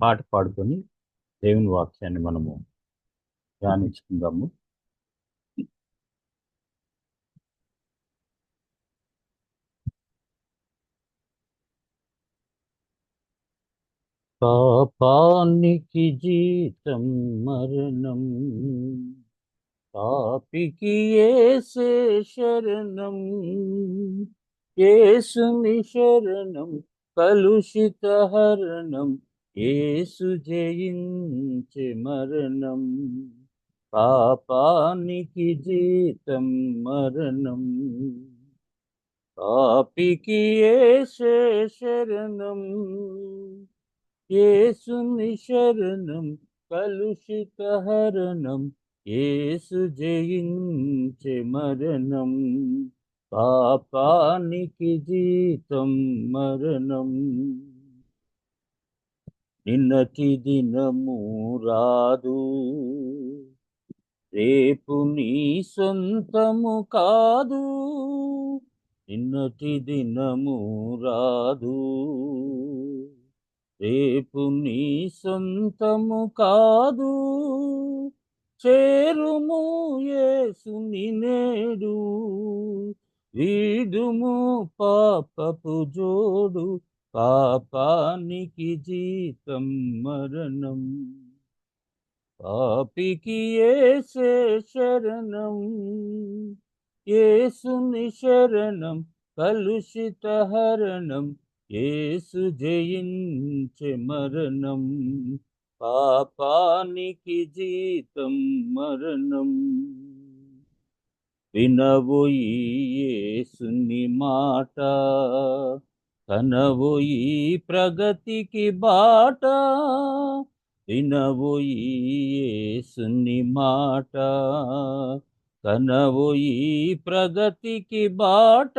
పాట పాడుకొని దేవుని వాక్యాన్ని మనము ధ్యానించుకుందాము. పాపానికి జీతం మరణం పాపికి ఏసే శరణం ఏసుని శరణం కలుషిత హరణం ఏసు జయించే మరణం పాపానికి జీతం మరణం. పాపికి ఏసే శరణం ఏసుని శరణం కలుషిత హరణం ఏసు జయించే మరణం. పాపానికి జీతం మరణం. నిన్నటి దినము రాదు. రేపు నీ సొంతము కాదు. నిన్నటి దినము రాదు. రేపు నీ సొంతము కాదు. చేరుము యేసుని నేడు వీడుము పాపపు జోడు. పాపానికి జీతం మరణం పాపికి ఏసే శరణం ఏసుని శరణం కలుషిత హరణం ఏసు జయించే మరణం పాపానికి జీతం మరణం. వినవు యేసుని మాట కనబోయి ప్రగతికి బాట వినబోయి యేసుని మాట. కనబోయి ప్రగతికి బాట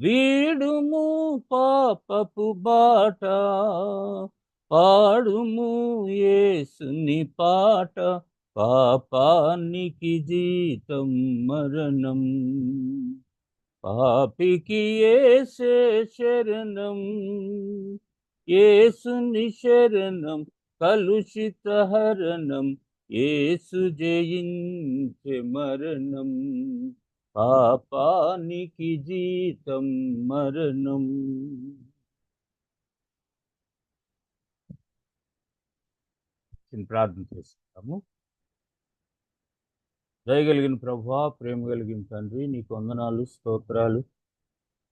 వీడుము పాపపు బాట పాడుము ఏసుని పాట పాపానికి జీతం మరణం. పాపికి ఏసే శరణం ఏసుని శరణం కలుషిత హరణం ఏసు జయించే మరణం పాపానికి జీతం మరణం. ప్రార్థన చేస్తాము దయగలిగిన ప్రభా ప్రేమ కలిగిన తండ్రి నీకు వందనాలు స్తోత్రాలు.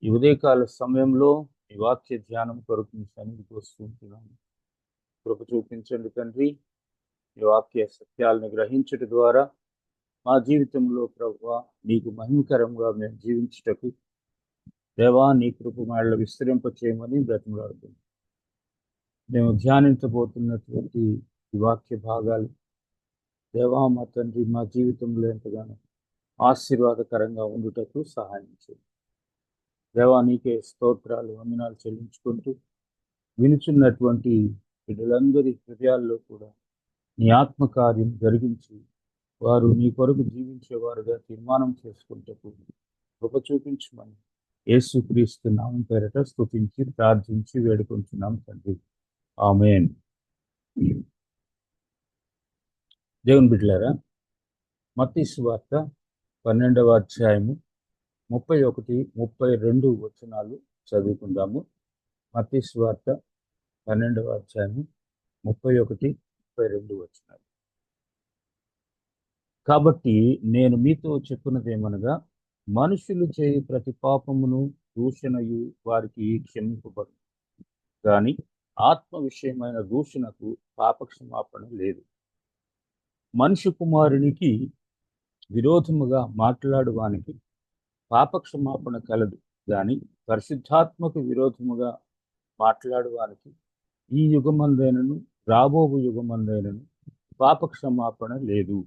ఈ ఉదయకాల సమయంలో ఈ వాక్య ధ్యానం కొరకు మీ సన్నిధికి వస్తుంటున్నాను. కృప చూపించండి తండ్రి. ఈ వాక్య సత్యాలను గ్రహించట ద్వారా మా జీవితంలో ప్రభు నీకు మహిమకరంగా మేము జీవించుటకు దేవా నీ కృప మేళ్ళ విస్తరింప చేయమని బ్రతిమలాడుతున్నాం. మేము ధ్యానించబోతున్నటువంటి ఈ వాక్య భాగాలు దేవా మా తండ్రి మా జీవితంలో ఎంతగానో ఆశీర్వాదకరంగా ఉండుటకు సహాయం చేయండి దేవా నీకే స్తోత్రాలు వందనాలు చెల్లించుకుంటూ వినుచున్నటువంటి బిడ్డలందరి హృదయాల్లో కూడా నీ ఆత్మకార్యం జరిగించి వారు నీ కొరకు జీవించేవారుగా తీర్మానం చేసుకుంటకు కృప చూపించమని యేసుక్రీస్తు నామం పేరట స్థుతించి ప్రార్థించి వేడుకొంచున్నాం తండ్రి. ఆమెన్. దేవుని బిడ్డలారా మత్తీసు వార్త పన్నెండవ అధ్యాయము ముప్పై ఒకటి ముప్పై రెండు వచనాలు చదువుకుందాము. మత్తీసు వార్త పన్నెండవ అధ్యాయము ముప్పై ఒకటి ముప్పై రెండు వచనాలు. కాబట్టి నేను మీతో చెప్పినదేమనగా మనుషులు చేయి ప్రతి పాపమును దూషణయు వారికి క్షమింపబడు కానీ ఆత్మ విషయమైన దూషణకు పాపక్షమాపణ లేదు. మనిషి కుమారునికి విరోధముగా మాట్లాడువానికి పాపక్షమాపణ కలదు. కానీ పరిశుద్ధాత్మకు విరోధముగా మాట్లాడువానికి ఈ యుగమందైనను రాబో యుగమందైనను పాపక్షమాపణ లేదు.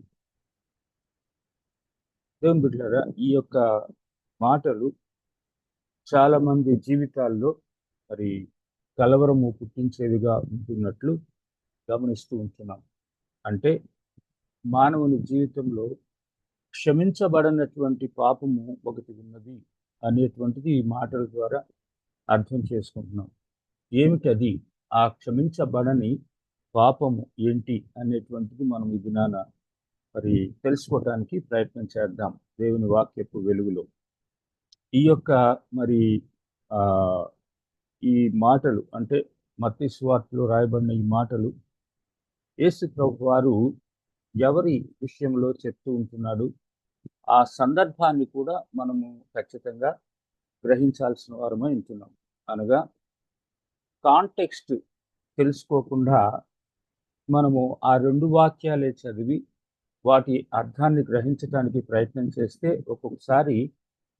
దేవుని బిడ్డారా ఈ యొక్క మాటలు చాలామంది జీవితాల్లో మరి కలవరము పుట్టించేవిగా ఉంటున్నట్లు గమనిస్తూ ఉంటున్నాం. అంటే మానవుని జీవితంలో క్షమించబడనటువంటి పాపము ఒకటి ఉన్నది అనేటువంటిది ఈ మాటల ద్వారా అర్థం చేసుకుంటున్నాం. ఏమిటది? ఆ క్షమించబడని పాపము ఏంటి అనేటువంటిది మనం ఈ దినాన మరి తెలుసుకోవటానికి ప్రయత్నం చేద్దాం దేవుని వాక్యపు వెలుగులో. ఈ యొక్క మరి ఈ మాటలు అంటే మత్తి స్వార్తలో రాయబడిన ఈ మాటలు యేసు ప్రభు వారు ఎవరి విషయంలో చెప్తూ ఉంటున్నాడు ఆ సందర్భాన్ని కూడా మనము ఖచ్చితంగా గ్రహించాల్సిన వారమై ఉంటున్నాం. అనగా కాంటెక్స్ట్ తెలుసుకోకుండా మనము ఆ రెండు వాక్యాలే చదివి వాటి అర్థాన్ని గ్రహించడానికి ప్రయత్నం చేస్తే ఒక్కొక్కసారి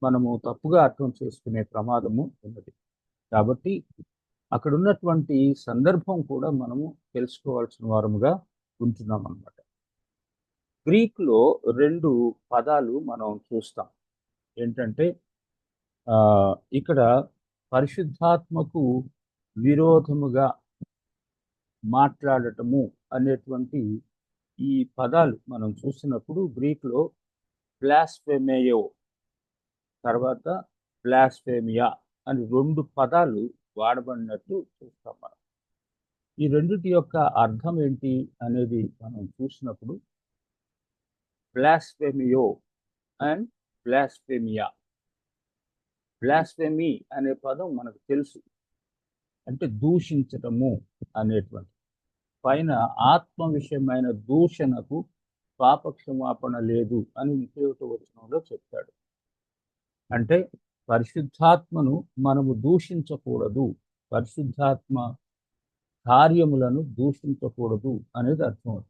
మనము తప్పుగా అర్థం చేసుకునే ప్రమాదము ఉన్నది. కాబట్టి అక్కడ ఉన్నటువంటి సందర్భం కూడా మనము తెలుసుకోవాల్సిన వారముగా ఉంటున్నాం అన్నమాట గ్రీక్లో రెండు పదాలు మనం చూస్తాం. ఏంటంటే ఇక్కడ పరిశుద్ధాత్మకు విరోధముగా మాట్లాడటము అనేటువంటి ఈ పదాలు మనం చూసినప్పుడు గ్రీక్లో ప్లాస్ఫెమేయో తర్వాత ప్లాస్ఫేమియా అని రెండు పదాలు వాడబడినట్టు చూస్తాం మనం. ఈ రెండిటి యొక్క అర్థం ఏంటి అనేది మనం చూసినప్పుడు ప్లాస్ఫెమియో అండ్ బ్లాస్ఫెమియా బ్లాస్ఫెమీ అనే పదం మనకు తెలుసు. అంటే దూషించటము అనేటువంటి పైన ఆత్మ విషయమైన దూషణకు పాపక్షమాపణ లేదు అని ముప్పై వచనంలో చెప్తాడు. అంటే పరిశుద్ధాత్మను మనము దూషించకూడదు. పరిశుద్ధాత్మ కార్యములను దూషించకూడదు అనేది అర్థం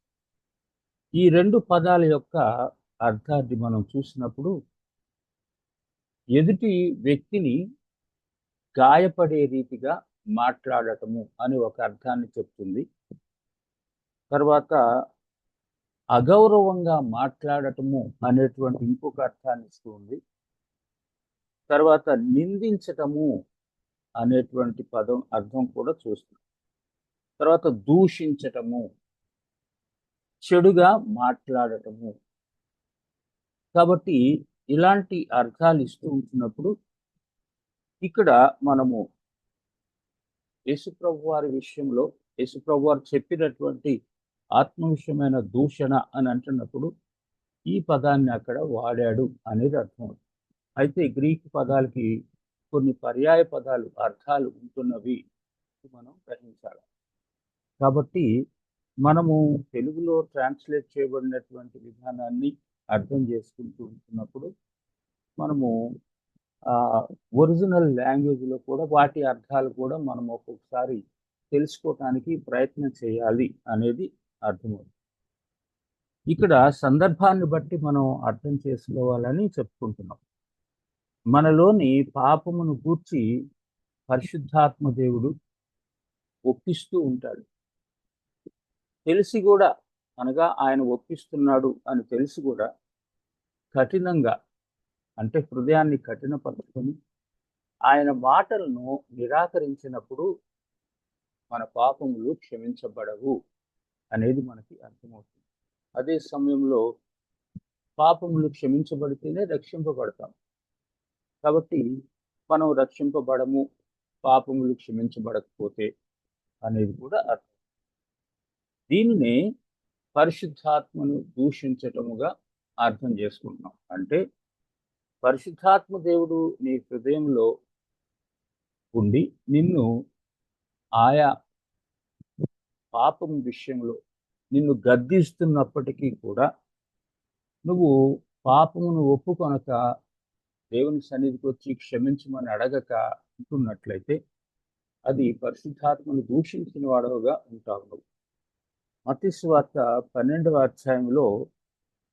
ఈ రెండు పదాల యొక్క అర్థాన్ని మనం చూసినప్పుడు ఎదుటి వ్యక్తిని గాయపడే రీతిగా మాట్లాడటము అని ఒక అర్థాన్ని చెప్తుంది. తర్వాత అగౌరవంగా మాట్లాడటము అనేటువంటి ఇంకొక అర్థాన్ని ఇస్తుంది తర్వాత నిందించటము అనేటువంటి పదం అర్థం కూడా చూస్తుంది తర్వాత దూషించటము చెడుగా మాట్లాడటము. కాబట్టి ఇలాంటి అర్థాలు ఇస్తూ ఉంటున్నప్పుడు ఇక్కడ మనము యేసుప్రభు వారి విషయంలో యేసుప్రభు వారు చెప్పినటువంటి ఆత్మవిషయమైన దూషణ అని అంటున్నప్పుడు ఈ పదాన్ని అక్కడ వాడాడు అనేది అర్థం. అయితే గ్రీక్ పదాలకి కొన్ని పర్యాయ పదాలు అర్థాలు ఉంటున్నవి మనం గ్రహించాలి. కాబట్టి మనము తెలుగులో ట్రాన్స్లేట్ చేయబడినటువంటి విధానాన్ని అర్థం చేసుకుంటూ ఉంటున్నప్పుడు మనము ఒరిజినల్ లాంగ్వేజ్లో కూడా వాటి అర్థాలు కూడా మనం ఒక్కొక్కసారి తెలుసుకోవటానికి ప్రయత్నం చేయాలి అనేది అర్థమవుతుంది. ఇక్కడ సందర్భాన్ని బట్టి మనం అర్థం చేసుకోవాలని చెప్పుకుంటున్నాం. మనలోని పాపమును గూర్చి పరిశుద్ధాత్మ దేవుడు ఒప్పిస్తూ ఉంటాడు. తెలిసి కూడా అనగా ఆయన ఒప్పిస్తున్నాడు అని తెలిసి కూడా కఠినంగా అంటే హృదయాన్ని కఠినపరుచుకొని ఆయన మాటలను నిరాకరించినప్పుడు మన పాపములు క్షమించబడవు అనేది మనకి అర్థమవుతుంది. అదే సమయంలో పాపములు క్షమించబడితేనే రక్షింపబడతాం. కాబట్టి మనం రక్షింపబడము పాపములు క్షమించబడకపోతే అనేది కూడా అర్థం. దీనిని పరిశుద్ధాత్మను దూషించటముగా అర్థం చేసుకుంటున్నాం. అంటే పరిశుద్ధాత్మ దేవుడు నీ హృదయంలో ఉండి నిన్ను ఆయా పాపం విషయంలో నిన్ను గద్దిస్తున్నప్పటికీ కూడా నువ్వు పాపమును ఒప్పుకొనక దేవుని సన్నిధికి వచ్చి క్షమించమని అడగక ఉంటున్నట్లయితే అది పరిశుద్ధాత్మను దూషించిన వాడవుగా ఉంటావు నువ్వు. మతిస్వార్త పన్నెండవ అధ్యాయంలో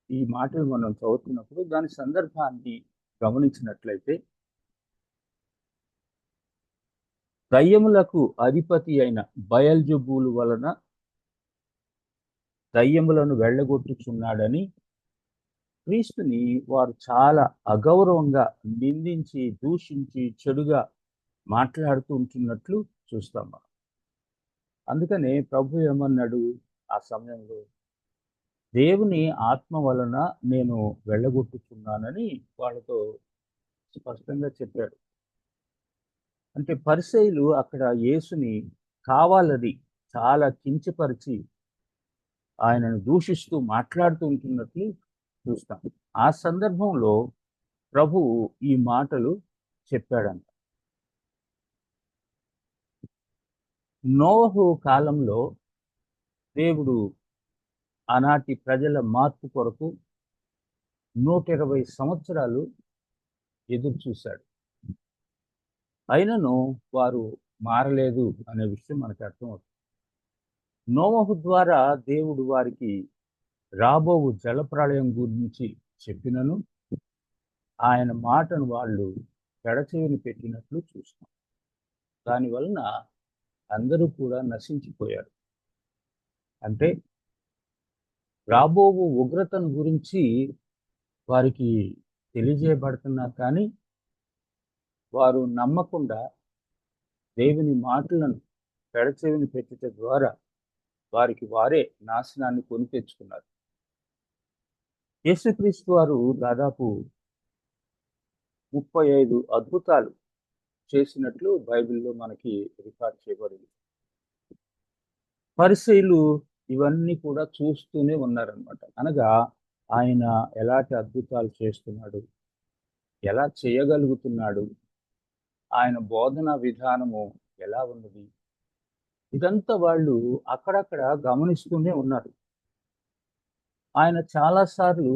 ఈ మాటలు మనం చదువుతున్నప్పుడు దాని సందర్భాన్ని గమనించినట్లయితే దయ్యములకు అధిపతి అయిన బయల్జబూలు వలన దయ్యములను వెళ్ళగొట్టుచున్నాడని క్రీస్తుని వారు చాలా అగౌరవంగా నిందించి దూషించి చెడుగా మాట్లాడుతూ ఉంటున్నట్లు చూస్తాం అందుకనే ప్రభు ఏమన్నాడు? ఆ సమయంలో దేవుని ఆత్మ వలన నేను వెళ్ళగొట్టుచున్నానని వాళ్ళతో స్పష్టంగా చెప్పాడు. అంటే పరిసైలు అక్కడ యేసుని కావాలని చాలా కించపరిచి ఆయనను దూషిస్తూ మాట్లాడుతూ ఉంటున్నట్లు చూస్తాం. ఆ సందర్భంలో ప్రభువు ఈ మాటలు చెప్పాడంట. నోహు కాలంలో దేవుడు ఆనాటి ప్రజల మార్పు కొరకు నూట ఇరవై సంవత్సరాలు ఎదురు చూశాడు. అయినను వారు మారలేదు అనే విషయం మనకు అర్థమవుతుంది నోమహు ద్వారా దేవుడు వారికి రాబోవు జలప్రళయం గురించి చెప్పినను ఆయన మాటను వాళ్ళు పెడచెవిని పెట్టినట్లు చూస్తాం దానివలన అందరూ కూడా నశించిపోయారు. అంటే రాబోవు ఉగ్రతను గురించి వారికి తెలియజేయబడుతున్నా కానీ వారు నమ్మకుండా దేవుని మాటలను పెడచెవిని పెట్టడం ద్వారా వారికి వారే నాశనాన్ని కొని తెచ్చుకున్నారు. యేసుక్రీస్తు వారు దాదాపు ముప్పై ఐదు అద్భుతాలు చేసినట్లు బైబిల్లో మనకి రికార్డ్ చేయబడింది. పరిశీలు ఇవన్నీ కూడా చూస్తూనే ఉన్నారనమాట అనగా ఆయన ఎలాంటి అద్భుతాలు చేస్తున్నాడు? ఎలా చేయగలుగుతున్నాడు? ఆయన బోధన విధానము ఎలా ఉన్నది? ఇదంతా వాళ్ళు అక్కడక్కడ గమనిస్తూనే ఉన్నారు. ఆయన చాలాసార్లు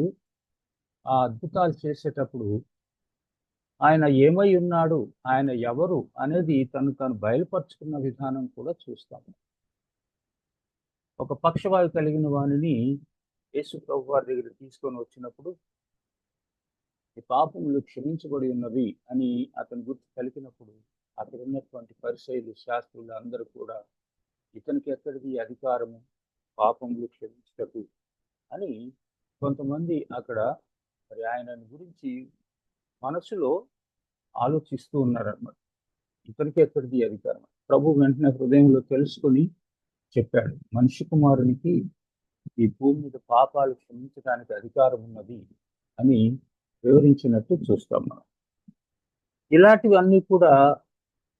ఆ అద్భుతాలు చేసేటప్పుడు ఆయన ఏమై ఉన్నాడు? ఆయన ఎవరు? అనేది తను తను బయలుపరుచుకున్న విధానం కూడా చూస్తాము. ఒక పక్షవాయు కలిగిన వాణిని యేసు ప్రభు వారి దగ్గర తీసుకొని వచ్చినప్పుడు ఈ పాపములు క్షమించబడి ఉన్నవి అని అతని గుర్తు కలిపినప్పుడు అక్కడ ఉన్నటువంటి పరిశైలు శాస్త్రులు అందరూ కూడా ఇతనికి ఎక్కడిది అధికారము? పాపములు క్షమించటకు అని కొంతమంది అక్కడ మరి ఆయనను గురించి మనసులో ఆలోచిస్తూ ఉన్నారన్నమాట. ఇతనికి ఎక్కడిది అధికారం ప్రభు వెంటనే హృదయంలో తెలుసుకొని చెప్పాడు. మనిషి కుమారునికి ఈ భూమి మీద పాపాలు క్షమించడానికి అధికారం ఉన్నది అని వివరించినట్టు చూస్తాం మనం. ఇలాంటివన్నీ కూడా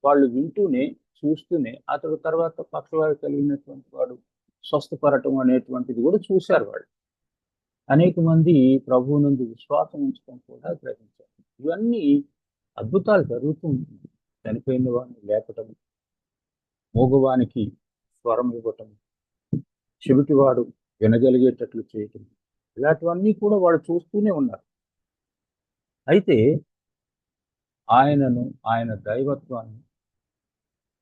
వాళ్ళు వింటూనే చూస్తూనే అతడు తర్వాత పక్షవాయు కలిగినటువంటి వాడు స్వస్థపడటం అనేటువంటిది కూడా చూశారు వాళ్ళు. అనేక మంది ప్రభువు నుండి విశ్వాసం ఉంచడం కూడా గ్రహించారు. ఇవన్నీ అద్భుతాలు జరుగుతూ ఉంటుంది చనిపోయిన వాడిని లేపటం మూగవానికి స్వరం ఇవ్వటం చెవిటివాడు వినగలిగేటట్లు చేయటం ఇలాంటివన్నీ కూడా వాడు చూస్తూనే ఉన్నారు. అయితే ఆయనను ఆయన దైవత్వాన్ని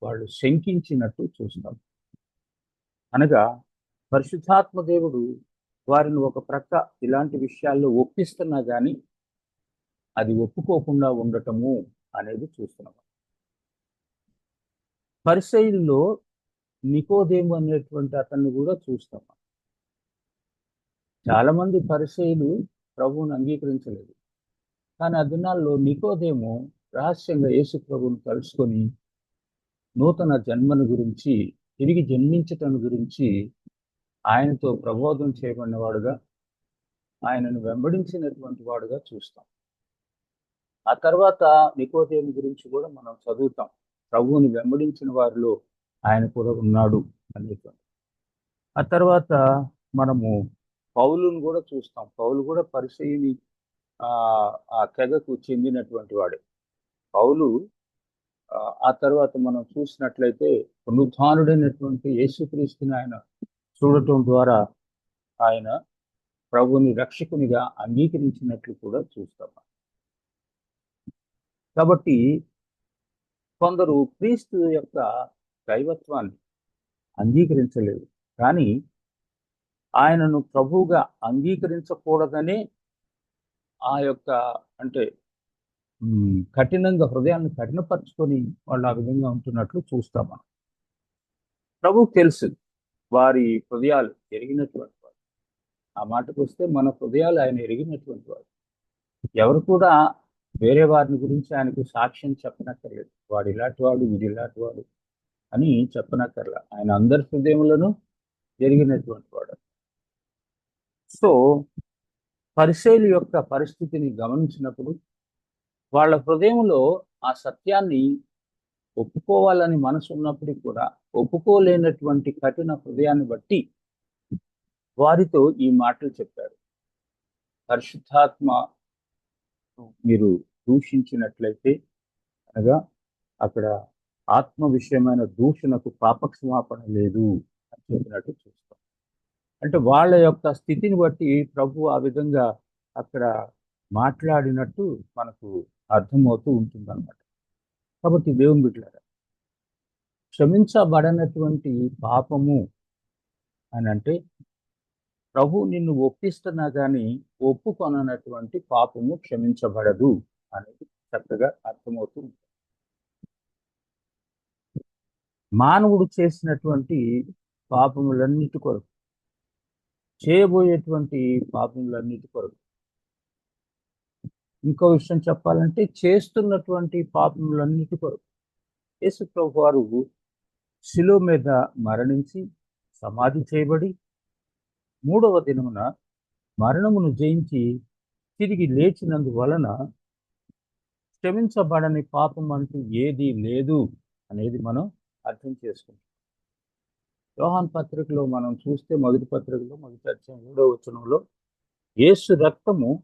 వాళ్ళు శంకించినట్టు చూస్తాం. అనగా పరిశుద్ధాత్మ దేవుడు వారిని ఒక ప్రక్క ఇలాంటి విషయాల్లో ఒప్పిస్తున్నా కానీ అది ఒప్పుకోకుండా ఉండటము అనేది చూస్తున్నాం. పరిశైలిలో నికోదేము అనేటువంటి అతన్ని కూడా చూస్తాం. చాలా మంది పరిశైలు ప్రభువుని అంగీకరించలేదు. కానీ ఆ దినాల్లో నికోదేము రహస్యంగా యేసు ప్రభువును కలుసుకొని నూతన జన్మను గురించి తిరిగి జన్మించటం గురించి ఆయనతో ప్రబోధం చేయబడిన వాడుగా ఆయనను వెంబడించినటువంటి వాడుగా చూస్తాం. ఆ తర్వాత నికోదేము గురించి కూడా మనం చదువుతాం. ప్రభువుని వెంబడించిన వారిలో ఆయన కూడా ఉన్నాడు అనేటువంటి. ఆ తర్వాత మనము పౌలును కూడా చూస్తాం. పౌలు కూడా పరిచయని ఆ తెగకు చెందినటువంటి వాడే. పౌలు ఆ తర్వాత మనం చూసినట్లయితే పునరుద్ధానుడైనటువంటి యేసుక్రీస్తుని ఆయన చూడటం ద్వారా ఆయన ప్రభుని రక్షకునిగా అంగీకరించినట్లు కూడా చూస్తాం కాబట్టి కొందరు క్రీస్తు యొక్క దైవత్వాన్ని అంగీకరించలేదు. కానీ ఆయనను ప్రభువుగా అంగీకరించకూడదనే ఆ యొక్క అంటే కఠినంగా హృదయాన్ని కఠినపరుచుకొని వాళ్ళు ఆ విధంగా ఉంటున్నట్లు చూస్తాం మనం. ప్రభు తెలుసు వారి హృదయాలు ఎరిగినటువంటి వాడు ఆ మాటకు వస్తే మన హృదయాలు ఆయన ఎరిగినటువంటి వాడు ఎవరు కూడా వేరే వారిని గురించి ఆయనకు సాక్ష్యం చెప్పనక్కర్లేదు. వాడు ఇలాంటి వాడు ఇది ఇలాంటి వాడు. అని చెప్పనక్కర్లా. ఆయన అందరి హృదయములను జరిగినటువంటి వాడు. సో పరిశైలి యొక్క పరిస్థితిని గమనించినప్పుడు వాళ్ళ హృదయంలో ఆ సత్యాన్ని ఒప్పుకోవాలని మనసు ఉన్నప్పటికీ కూడా ఒప్పుకోలేనటువంటి కఠిన హృదయాన్ని బట్టి వారితో ఈ మాటలు చెప్పారు. పరిశుద్ధాత్మ మీరు దూషించినట్లయితే అనగా అక్కడ ఆత్మ విషయమైన దూషణకు పాపక్షమాపణ లేదు అని చెప్పినట్టు చూస్తాం. అంటే వాళ్ళ యొక్క స్థితిని బట్టి ప్రభు ఆ విధంగా అక్కడ మాట్లాడినట్టు మనకు అర్థమవుతూ ఉంటుంది అనమాట కాబట్టి దేవుని బిడ్డలారా క్షమించబడనటువంటి పాపము అని అంటే ప్రభు నిన్ను ఒప్పిస్తున్నా కానీ ఒప్పుకొననటువంటి పాపము క్షమించబడదు అనేది చక్కగా అర్థమవుతూ ఉంటుంది. మానవుడు చేసినటువంటి పాపములన్నిటి కొరకు చేయబోయేటువంటి పాపములన్నిటి కొరకు. ఇంకో విషయం చెప్పాలంటే చేస్తున్నటువంటి పాపములన్నిటి కొరకు. యేసుప్రభు వారు శిలో మీద మరణించి సమాధి చేయబడి మూడవ దినమున మరణమును జయించి తిరిగి లేచినందువలన క్షమించబడని పాపం అంటూ ఏది లేదు అనేది మనం అర్థం చేసుకుంటాం. యోహాన్ పత్రికలో మనం చూస్తే మొదటి పత్రికలో మొదటి అధ్యాయం మూడో వచనంలో యేసు రక్తము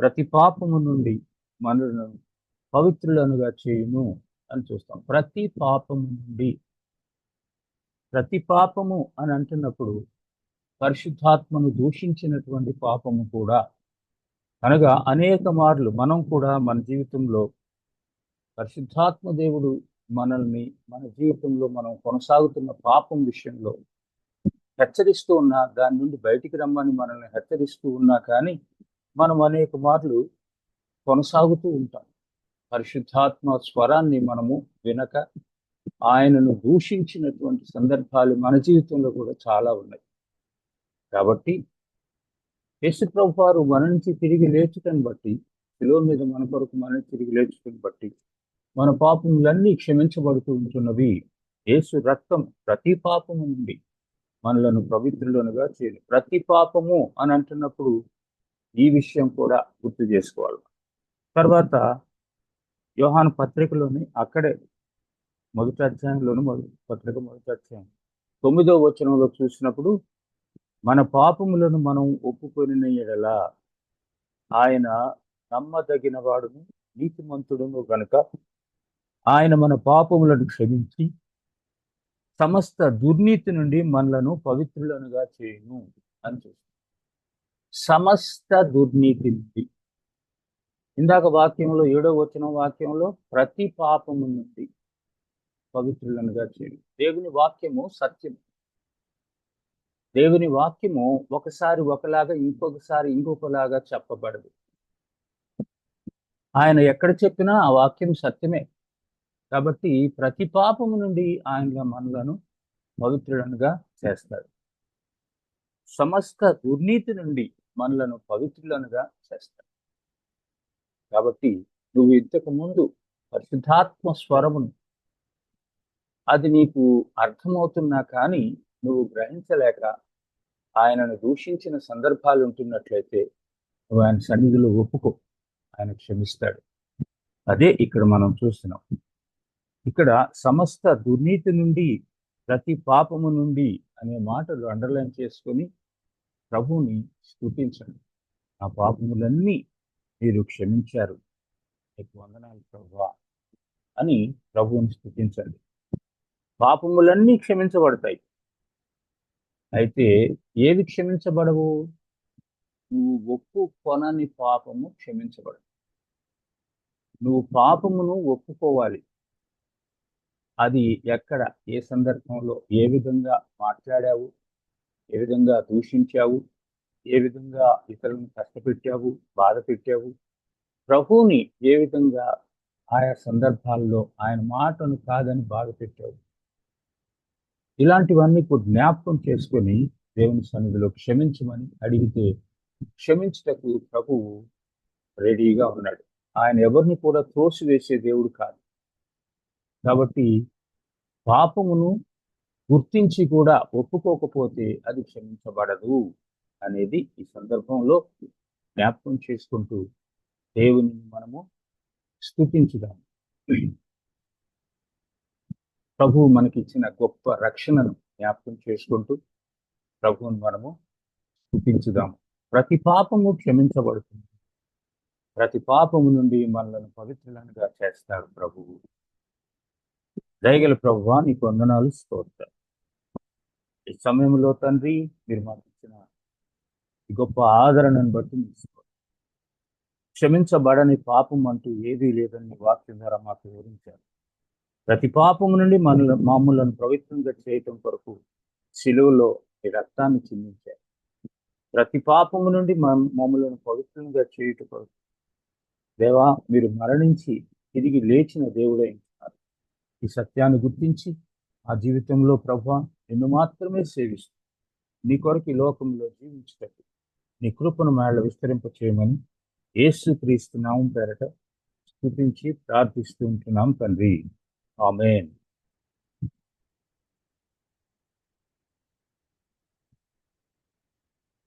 ప్రతి పాపము నుండి మనులను పవిత్రులనుగా చేయును అని చూస్తాం. ప్రతి పాపము నుండి. ప్రతి పాపము అని అంటున్నప్పుడు పరిశుద్ధాత్మను దూషించినటువంటి పాపము కూడా. అనగా అనేక మార్లు మనం కూడా మన జీవితంలో పరిశుద్ధాత్మ దేవుడు మనల్ని మన జీవితంలో మనం కొనసాగుతున్న పాపం విషయంలో హెచ్చరిస్తూ ఉన్నా దాని నుండి బయటికి రమ్మని మనల్ని హెచ్చరిస్తూ ఉన్నా కానీ మనం అనేక మార్లు కొనసాగుతూ ఉంటాం. పరిశుద్ధాత్మ స్వరాన్ని మనము వినక ఆయనను దూషించినటువంటి సందర్భాలు మన జీవితంలో కూడా చాలా ఉన్నాయి. కాబట్టి యేసుప్రభు వారు మన నుంచి తిరిగి లేచుటని బట్టి శిలో మీద మన కొరకు మన తిరిగి లేచుటని బట్టి మన పాపములన్నీ క్షమించబడుతూ ఉంటున్నవి. యేసు రక్తం ప్రతి పాపము నుండి మనలను పవిత్రులనుగా చేయాలి ప్రతి పాపము అని అంటున్నప్పుడు ఈ విషయం కూడా గుర్తు చేసుకోవాలి. తర్వాత యోహాను పత్రికలోని అక్కడే మొదటి అధ్యాయంలోను మొదటి పత్రిక మొదటి అధ్యాయం తొమ్మిదో వచనంలో చూసినప్పుడు మన పాపములను మనం ఒప్పుకొని ఎడలా ఆయన నమ్మదగిన వాడును నీతిమంతుడును గనుక ఆయన మన పాపములను క్షమించి సమస్త దుర్నీతి నుండి మనలను పవిత్రులనుగా చేయను అని చూస్తాం. సమస్త దుర్నీతి నుండి. ఇందాక వాక్యంలో ఏడో వచ్చిన వాక్యంలో ప్రతి పాపము నుండి పవిత్రులనుగా చేయను. దేవుని వాక్యము సత్యం. దేవుని వాక్యము ఒకసారి ఒకలాగా ఇంకొకసారి ఇంకొకలాగా చెప్పబడదు. ఆయన ఎక్కడ చెప్పినా ఆ వాక్యం సత్యమే. కాబట్టి ప్రతి పాపము నుండి ఆయన మనలను పవిత్రులనుగా చేస్తాడు. సమస్త దుర్నీతి నుండి మనలను పవిత్రులనుగా చేస్తాడు. కాబట్టి నువ్వు ఇంతకు ముందు పరిశుద్ధాత్మ స్వరమును అది నీకు అర్థమవుతున్నా కానీ నువ్వు గ్రహించలేక ఆయనను దూషించిన సందర్భాలు ఉంటున్నట్లయితే నువ్వు ఆయన సన్నిధిలో ఒప్పుకో. ఆయన క్షమిస్తాడు. అదే ఇక్కడ మనం చూస్తున్నాం. ఇక్కడ సమస్త దుర్నీతి నుండి ప్రతి పాపము నుండి అనే మాటలు అండర్లైన్ చేసుకొని ప్రభువుని స్థుతించండి. ఆ పాపములన్నీ మీరు క్షమించారు. నీకు వందనాలు ప్రభువా అని ప్రభువుని స్థుతించండి. పాపములన్నీ క్షమించబడతాయి. అయితే ఏవి క్షమించబడవు? నువ్వు ఒప్పుకొనని పాపము క్షమించబడదు. నువ్వు పాపమును ఒప్పుకోవాలి. అది ఎక్కడ ఏ సందర్భంలో ఏ విధంగా మాట్లాడావు ఏ విధంగా దూషించావు ఏ విధంగా ఇతరులను కష్టపెట్టావు బాధ పెట్టావు ప్రభువుని ఏ విధంగా ఆయా సందర్భాల్లో ఆయన మాటను కాదని బాధ పెట్టావు? ఇలాంటివన్నీ ఇప్పుడు జ్ఞాపకం చేసుకొని దేవుని సన్నిధిలో క్షమించమని అడిగితే క్షమించటకు ప్రభువు రెడీగా ఉన్నాడు. ఆయన ఎవరిని కూడా త్రోసివేసే దేవుడు కాదు. కాబట్టి పాపమును గుర్తించి కూడా ఒప్పుకోకపోతే అది క్షమించబడదు అనేది ఈ సందర్భంలో జ్ఞాపకం చేసుకుంటూ దేవుని మనము స్థుతించుదాము ప్రభువు మనకిచ్చిన గొప్ప రక్షణను జ్ఞాపకం చేసుకుంటూ ప్రభువును మనము స్థుతించుదాము ప్రతి పాపము క్షమించబడుతుంది. ప్రతి పాపము నుండి మనలను పవిత్రులనుగా చేస్తాడు ప్రభువు దయగల ప్రభు నీకు వందనాలు స్తోత్రం ఈ సమయంలో తండ్రి మీరు మాకు ఇచ్చిన ఈ గొప్ప ఆదరణను బట్టి తీసుకోండి క్షమించబడని పాపం అంటూ ఏదీ లేదని వాక్యం ద్వారా మాకు వివరించారు. ప్రతి పాపం నుండి మన మామూలను పవిత్రంగా చేయటం కొరకు శిలువలో ఈ రక్తాన్ని చిందించారు. ప్రతి పాపము నుండి మా- మమ్మలను పవిత్రంగా చేయుట కొరకు దేవా మీరు మరణించి తిరిగి లేచిన దేవుడై ఈ సత్యాన్ని గుర్తించి ఆ జీవితంలో ప్రభా నిన్ను మాత్రమే సేవిస్తూ నీ కొరకు ఈ లోకంలో జీవించటట్టు నీ కృపను మేళ విస్తరింప చేయమని ఏసు క్రీస్తు నామం పేరట స్థుతించి ప్రార్థిస్తూ ఉంటున్నాం తండ్రి. ఆమెన్.